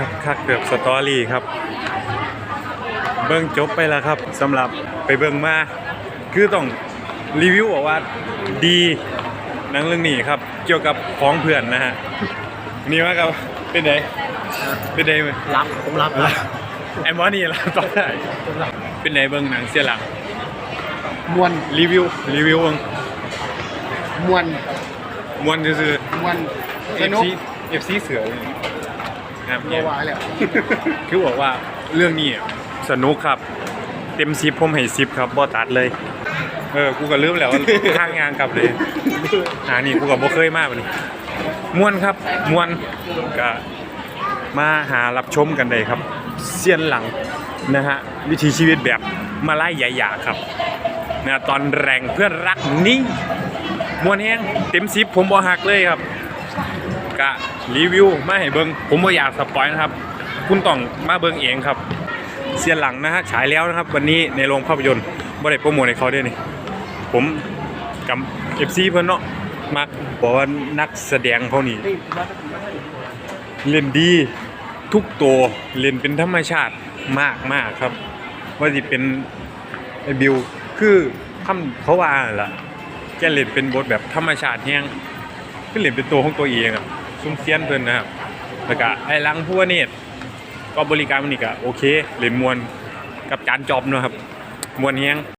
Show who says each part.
Speaker 1: คักคักแบบสตอรี่ครับ เบิ่งจบไปแล้วครับสำหรับไปเบิ่งมา คือต้องรีวิวบอกว่าดีหนังเรื่องนี้ครับ เกี่ยวกับของเพื่อนนะฮะนี่ว่ากับเป็นไงเป็นไงมั้ย
Speaker 2: รับผมรับ
Speaker 1: ไอ้หมอนี่ล่ะตอนไหนเป็นไงเบิ่งหนังเสียหลัง
Speaker 2: มวน
Speaker 1: รีวิวรีวิวเบิ่ง
Speaker 2: มวน
Speaker 1: มวนซื่อ
Speaker 2: มวน
Speaker 1: ๆ
Speaker 2: สนุก
Speaker 1: FC FC เสือเลย นะครับ
Speaker 2: โล
Speaker 1: เนี่ย
Speaker 2: วาแล้ว
Speaker 1: คือบอกว่าเรื่องนี้สนุกครับ เต็มซิปผมให้ซิปครับบ่ตัดเลย เออ กูก็ลืมแล้วว่าข้างงานกลับเลยหานี่กูก็บ่เคยมาบัดนี้ม่วนครับม่วนก็มาหารับชมกันได้ครับเสียนหลังนะฮะวิถีชีวิตแบบมาไล่ใหญ่ๆครับนะตอนแรงเพื่อนรักนิ่งมวนแห้งเต็มซิปผมบ่หักเลยครับ กะรีวิวมาให้เบิงผมบ่อยากสปอยนะครับ คุณต้องมาเบิงเองครับ เสียหลังนะฮะฉายแล้วนะครับ วันนี้ในโรงภาพยนตร์บ่ได้โปรโมทให้เขาด้วยนี่ ผมกับ FC เพิ่อนเนาะมักบอกว่านักแสดงเขานี่เล่นดีทุกตัวเล่นเป็นธรรมชาติมากมากครับ ว่าสิเป็นไอ้บิวคือคำเขาว่าล่ะแกเล่นเป็นบทแบบธรรมชาติแฮงคือเล่นเป็นตัวของตัวเองอะ ซุ้มเซียนเพิ่นนะครับแล้วก็ไอ้ลังผู้ว่าเนตรก็บริการมันนี่ก็โอเคเล่นมวนกับจานจอบเนาะครับมวนเฮง